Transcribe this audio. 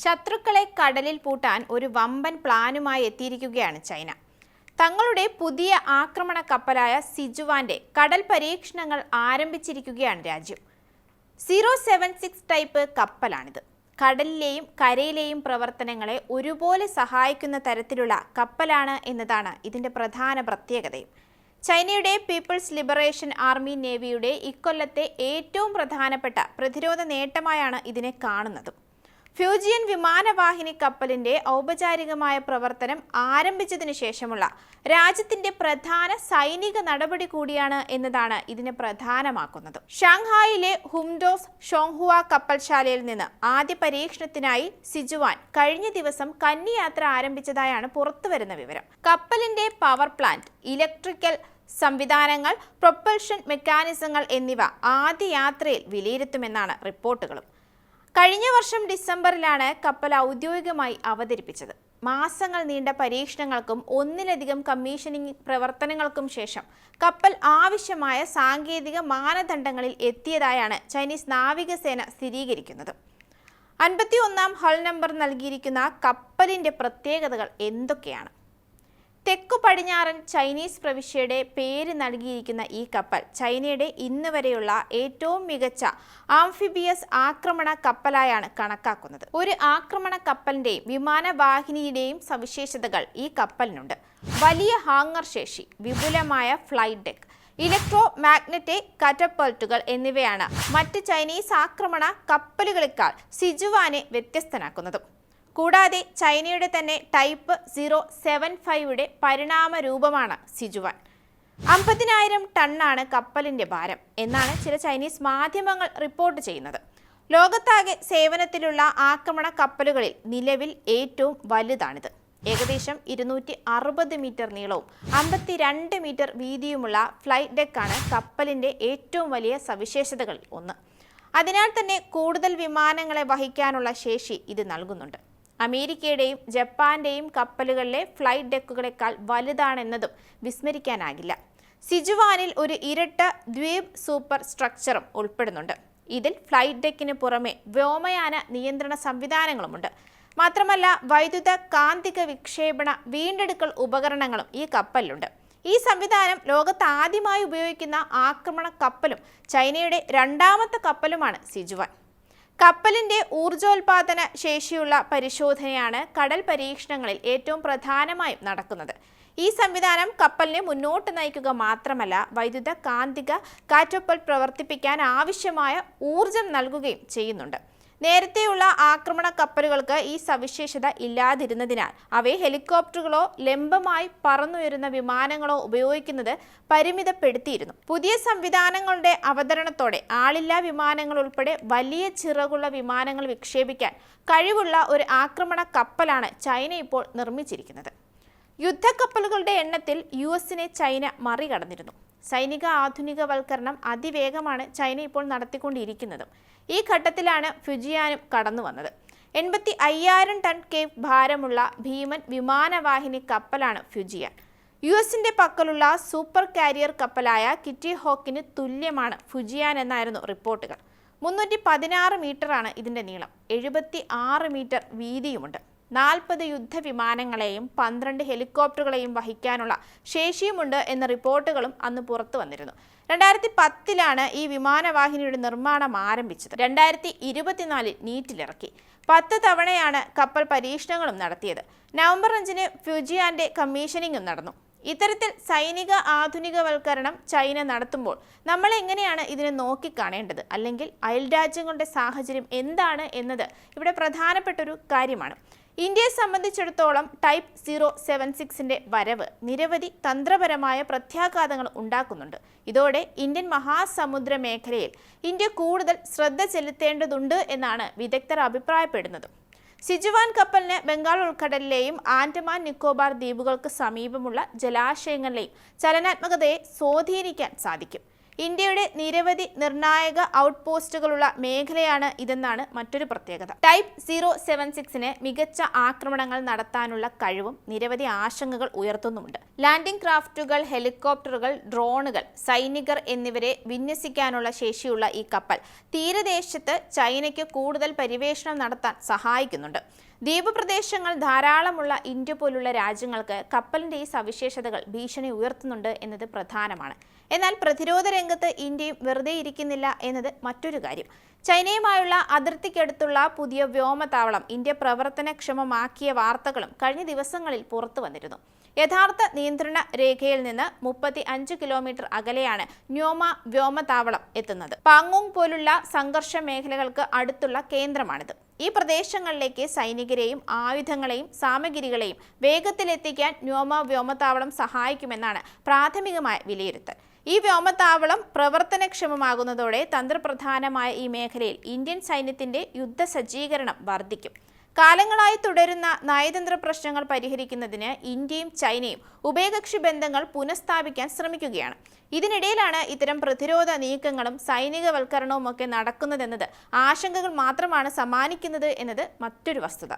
ശത്രുക്കളെ കടലിൽ പൂട്ടാൻ ഒരു വമ്പൻ പ്ലാനുമായി എത്തിയിരിക്കുകയാണ് ചൈന. തങ്ങളുടെ പുതിയ ആക്രമണ കപ്പലായ സിജുവാന്റെ കടൽ പരീക്ഷണങ്ങൾ ആരംഭിച്ചിരിക്കുകയാണ് രാജ്യം. സീറോ സെവൻ സിക്സ് ടൈപ്പ് കപ്പലാണിത്. കടലിലെയും കരയിലെയും പ്രവർത്തനങ്ങളെ ഒരുപോലെ സഹായിക്കുന്ന തരത്തിലുള്ള കപ്പലാണ് എന്നതാണ് ഇതിന്റെ പ്രധാന പ്രത്യേകതയും. ചൈനയുടെ പീപ്പിൾസ് ലിബറേഷൻ ആർമി നേവിയുടെ ഇക്കൊല്ലത്തെ ഏറ്റവും പ്രധാനപ്പെട്ട പ്രതിരോധ നേട്ടമായാണ് ഇതിനെ കാണുന്നതും. ഫ്യൂജിയൻ വിമാനവാഹിനി കപ്പലിന്റെ ഔപചാരികമായ പ്രവർത്തനം ആരംഭിച്ചതിനു ശേഷമുള്ള രാജ്യത്തിന്റെ പ്രധാന സൈനിക നടപടി കൂടിയാണ് എന്നതാണ് ഇതിനെ പ്രധാനമാക്കുന്നത്. ഷാങ്ഹായിലെ ഹുംഡോസ് ഷോങ്ഹുവ കപ്പൽശാലയിൽ നിന്ന് ആദ്യ പരീക്ഷണത്തിനായി സിജുവാൻ കഴിഞ്ഞ ദിവസം കന്നിയാത്ര ആരംഭിച്ചതായാണ് പുറത്തുവരുന്ന വിവരം. കപ്പലിന്റെ പവർ പ്ലാന്റ് ഇലക്ട്രിക്കൽ സംവിധാനങ്ങൾ പ്രൊപ്പൽഷൻ മെക്കാനിസങ്ങൾ എന്നിവ ആദ്യ യാത്രയിൽ വിലയിരുത്തുമെന്നാണ് റിപ്പോർട്ടുകളും. കഴിഞ്ഞ വർഷം ഡിസംബറിലാണ് കപ്പൽ ഔദ്യോഗികമായി അവതരിപ്പിച്ചത്. മാസങ്ങൾ നീണ്ട പരീക്ഷണങ്ങൾക്കും ഒന്നിലധികം കമ്മീഷനിംഗ് പ്രവർത്തനങ്ങൾക്കും ശേഷം കപ്പൽ ആവശ്യമായ സാങ്കേതിക മാനദണ്ഡങ്ങളിൽ എത്തിയതായാണ് ചൈനീസ് നാവികസേന സ്ഥിരീകരിക്കുന്നത്. അൻപത്തി ഒന്നാം ഹൾ നമ്പർ നൽകിയിരിക്കുന്ന കപ്പലിന്റെ പ്രത്യേകതകൾ എന്തൊക്കെയാണ്? തെക്കു പടിഞ്ഞാറൻ ചൈനീസ് പ്രവിശ്യയുടെ പേര് നൽകിയിരിക്കുന്ന ഈ കപ്പൽ ചൈനയുടെ ഇന്ന് വരെയുള്ള ഏറ്റവും മികച്ച ആംഫിബിയസ് ആക്രമണ കപ്പലായാണ് കണക്കാക്കുന്നത്. ഒരു ആക്രമണ കപ്പലിന്റെയും വിമാനവാഹിനിയുടെയും സവിശേഷതകൾ ഈ കപ്പലിനുണ്ട്. വലിയ ഹാങ്ങർ ശേഷി വിപുലമായ ഫ്ലൈറ്റ് ഡെക്ക് ഇലക്ട്രോ മാഗ്നറ്റിക് കറ്റപ്പൾട്ടുകൾ എന്നിവയാണ് മറ്റ് ചൈനീസ് ആക്രമണ കപ്പലുകളെക്കാൾ സിജുവാനെ വ്യത്യസ്തനാക്കുന്നതും. കൂടാതെ ചൈനയുടെ തന്നെ ടൈപ്പ് സീറോ സെവൻ ഫൈവയുടെ പരിണാമ രൂപമാണ് സിജുവാൻ. അമ്പതിനായിരം ടണ്ണാണ് കപ്പലിന്റെ ഭാരം എന്നാണ് ചില ചൈനീസ് മാധ്യമങ്ങൾ റിപ്പോർട്ട് ചെയ്യുന്നത്. ലോകത്താകെ സേവനത്തിലുള്ള ആക്രമണ കപ്പലുകളിൽ നിലവിൽ ഏറ്റവും വലുതാണിത്. ഏകദേശം ഇരുന്നൂറ്റി അറുപത് മീറ്റർ നീളവും അമ്പത്തിരണ്ട് മീറ്റർ വീതിയുമുള്ള ഫ്ലൈറ്റ് ഡെക്കാണ് കപ്പലിന്റെ ഏറ്റവും വലിയ സവിശേഷതകളിൽ ഒന്ന്. അതിനാൽ തന്നെ കൂടുതൽ വിമാനങ്ങളെ വഹിക്കാനുള്ള ശേഷി ഇത് നൽകുന്നുണ്ട്. അമേരിക്കയുടെയും ജപ്പാന്റെയും കപ്പലുകളിലെ ഫ്ലൈറ്റ് ഡെക്കുകളെക്കാൾ വലുതാണെന്നതും വിസ്മരിക്കാനാകില്ല. സിജുവാനിൽ ഒരു ഇരട്ട ദ്വീപ് സൂപ്പർ സ്ട്രക്ചറും ഉൾപ്പെടുന്നുണ്ട്. ഇതിൽ ഫ്ലൈറ്റ് ഡെക്കിന് പുറമെ വ്യോമയാന നിയന്ത്രണ സംവിധാനങ്ങളുമുണ്ട്. മാത്രമല്ല വൈദ്യുത കാന്തിക വിക്ഷേപണ വീണ്ടെടുക്കൽ ഉപകരണങ്ങളും ഈ കപ്പലിലുണ്ട്. ഈ സംവിധാനം ലോകത്ത് ആദ്യമായി ഉപയോഗിക്കുന്ന ആക്രമണ കപ്പലും ചൈനയുടെ രണ്ടാമത്തെ കപ്പലുമാണ് സിജുവാൻ. കപ്പലിന്റെ ഊർജോൽപാദന ശേഷിയുള്ള പരിശോധനയാണ് കടൽ പരീക്ഷണങ്ങളിൽ ഏറ്റവും പ്രധാനമായും നടക്കുന്നത്. ഈ സംവിധാനം കപ്പലിനെ മുന്നോട്ട് നയിക്കുക മാത്രമല്ല വൈദ്യുത കാന്തിക കാറ്റൊപ്പൽ പ്രവർത്തിപ്പിക്കാൻ ആവശ്യമായ ഊർജം നൽകുകയും ചെയ്യുന്നുണ്ട്. നേരത്തെയുള്ള ആക്രമണ കപ്പലുകൾക്ക് ഈ സവിശേഷത ഇല്ലാതിരുന്നതിനാൽ അവയെ ഹെലികോപ്റ്ററുകളോ ലംബമായി പറന്നുയരുന്ന വിമാനങ്ങളോ ഉപയോഗിക്കുന്നത് പരിമിതപ്പെടുത്തിയിരുന്നു. പുതിയ സംവിധാനങ്ങളുടെ അവതരണത്തോടെ ആളില്ലാ വിമാനങ്ങൾ ഉൾപ്പെടെ വലിയ ചിറകുള്ള വിമാനങ്ങൾ വിക്ഷേപിക്കാൻ കഴിവുള്ള ഒരു ആക്രമണ കപ്പലാണ് ചൈന ഇപ്പോൾ നിർമ്മിച്ചിരിക്കുന്നത്. യുദ്ധക്കപ്പലുകളുടെ എണ്ണത്തിൽ യു എസിനെ ചൈന മറികടന്നിരുന്നു. സൈനിക ആധുനികവൽക്കരണം അതിവേഗമാണ് ചൈന ഇപ്പോൾ നടത്തിക്കൊണ്ടിരിക്കുന്നതും. ഈ ഘട്ടത്തിലാണ് ഫുജിയാനും കടന്നു വന്നത്. എൺപത്തി അയ്യായിരം ടൺ കേവ് ഭാരമുള്ള ഭീമൻ വിമാനവാഹിനി കപ്പലാണ് ഫുജിയാൻ. യു എസിന്റെ പക്കലുള്ള സൂപ്പർ കാരിയർ കപ്പലായ കിറ്റി ഹോക്കിന് തുല്യമാണ് ഫുജിയാൻ എന്നായിരുന്നു റിപ്പോർട്ടുകൾ. മുന്നൂറ്റി പതിനാറ് മീറ്ററാണ് ഇതിന്റെ നീളം. എഴുപത്തി ആറ് മീറ്റർ വീതിയുമുണ്ട്. നാൽപ്പത് യുദ്ധവിമാനങ്ങളെയും പന്ത്രണ്ട് ഹെലികോപ്റ്ററുകളെയും വഹിക്കാനുള്ള ശേഷിയുമുണ്ട് എന്ന റിപ്പോർട്ടുകളും അന്ന് പുറത്തു വന്നിരുന്നു. രണ്ടായിരത്തി പത്തിലാണ് ഈ വിമാനവാഹിനിയുടെ നിർമ്മാണം ആരംഭിച്ചത്. രണ്ടായിരത്തി ഇരുപത്തിനാലിൽ നീറ്റിലിറക്കി. പത്ത് തവണയാണ് കപ്പൽ പരീക്ഷണങ്ങളും നടത്തിയത്. നവംബർ അഞ്ചിന് ഫ്യൂജിയാന്റെ കമ്മീഷനിങ്ങും നടന്നു. ഇത്തരത്തിൽ സൈനിക ആധുനികവൽക്കരണം ചൈന നടത്തുമ്പോൾ നമ്മൾ എങ്ങനെയാണ് ഇതിനെ നോക്കിക്കാണേണ്ടത്? അല്ലെങ്കിൽ അയൽരാജ്യങ്ങളുടെ സാഹചര്യം എന്താണ് എന്നത് ഇവിടെ പ്രധാനപ്പെട്ട ഒരു കാര്യമാണ്. ഇന്ത്യയെ സംബന്ധിച്ചിടത്തോളം ടൈപ്പ് സീറോ സെവൻ സിക്സിന്റെ വരവ് നിരവധി തന്ത്രപരമായ പ്രത്യാഘാതങ്ങൾ ഉണ്ടാക്കുന്നുണ്ട്. ഇതോടെ ഇന്ത്യൻ മഹാസമുദ്ര മേഖലയിൽ ഇന്ത്യ കൂടുതൽ ശ്രദ്ധ ചെലുത്തേണ്ടതുണ്ട് എന്നാണ് വിദഗ്ധർ അഭിപ്രായപ്പെടുന്നത്. സിജുവാൻ കപ്പലിന് ബംഗാൾ ഉൾക്കടലിലെയും ആൻഡമാൻ നിക്കോബാർ ദ്വീപുകൾക്ക് സമീപമുള്ള ജലാശയങ്ങളിലെയും ചലനാത്മകതയെ സ്വാധീനിക്കാൻ സാധിക്കും. ഇന്ത്യയുടെ നിരവധി നിർണായക ഔട്ട് പോസ്റ്റുകളുള്ള മേഖലയാണ് ഇതെന്നാണ് മറ്റൊരു പ്രത്യേകത. ടൈപ്പ് സീറോ സെവൻ സിക്സിന് മികച്ച ആക്രമണങ്ങൾ നടത്താനുള്ള കഴിവും നിരവധി ആശങ്കകൾ ഉയർത്തുന്നുമുണ്ട്. ലാൻഡിംഗ് ക്രാഫ്റ്റുകൾ ഹെലികോപ്റ്ററുകൾ ഡ്രോണുകൾ സൈനികർ എന്നിവരെ വിന്യസിക്കാനുള്ള ശേഷിയുള്ള ഈ കപ്പൽ തീരദേശത്ത് ചൈനയ്ക്ക് കൂടുതൽ പര്യവേഷണം നടത്താൻ സഹായിക്കുന്നുണ്ട്. ദ്വീപ് പ്രദേശങ്ങൾ ധാരാളമുള്ള ഇന്ത്യ പോലുള്ള രാജ്യങ്ങൾക്ക് കപ്പലിന്റെ ഈ സവിശേഷതകൾ ഭീഷണി ഉയർത്തുന്നുണ്ട് എന്നത് പ്രധാനമാണ്. എന്നാൽ പ്രതിരോധ രംഗത്ത് ഇന്ത്യയും വെറുതെ ഇരിക്കുന്നില്ല എന്നത് മറ്റൊരു കാര്യം. ചൈനയുമായുള്ള അതിർത്തിക്കടുത്തുള്ള പുതിയ വ്യോമതാവളം ഇന്ത്യ പ്രവർത്തനക്ഷമമാക്കിയ വാർത്തകളും കഴിഞ്ഞ ദിവസങ്ങളിൽ പുറത്തു വന്നിരുന്നു. യഥാർത്ഥ നിയന്ത്രണ രേഖയിൽ നിന്ന് മുപ്പത്തി അഞ്ച് കിലോമീറ്റർ അകലെയാണ് ന്യോമ വ്യോമതാവളം എത്തുന്നത്. പാങ്ങോങ് പോലുള്ള സംഘർഷ മേഖലകൾക്ക് അടുത്തുള്ള കേന്ദ്രമാണിത്. ഈ പ്രദേശങ്ങളിലേക്ക് സൈനികരെയും ആയുധങ്ങളെയും സാമഗ്രികളെയും വേഗത്തിലെത്തിക്കാൻ വ്യോമ വ്യോമത്താവളം സഹായിക്കുമെന്നാണ് പ്രാഥമികമായ വിലയിരുത്തൽ. ഈ വ്യോമത്താവളം പ്രവർത്തനക്ഷമമാകുന്നതോടെ തന്ത്രപ്രധാനമായ ഈ മേഖലയിൽ ഇന്ത്യൻ സൈന്യത്തിന്റെ യുദ്ധസജ്ജീകരണം വർദ്ധിക്കും. കാലങ്ങളായി തുടരുന്ന നയതന്ത്ര പ്രശ്നങ്ങൾ പരിഹരിക്കുന്നതിന് ഇന്ത്യയും ചൈനയും ഉഭയകക്ഷി ബന്ധങ്ങൾ പുനഃസ്ഥാപിക്കാൻ ശ്രമിക്കുകയാണ്. ഇതിനിടയിലാണ് ഇത്തരം പ്രതിരോധ നീക്കങ്ങളും സൈനികവൽക്കരണവും ഒക്കെ നടക്കുന്നതെന്നത് ആശങ്കകൾ മാത്രമാണ് സമ്മാനിക്കുന്നത് എന്നത് മറ്റൊരു വസ്തുത.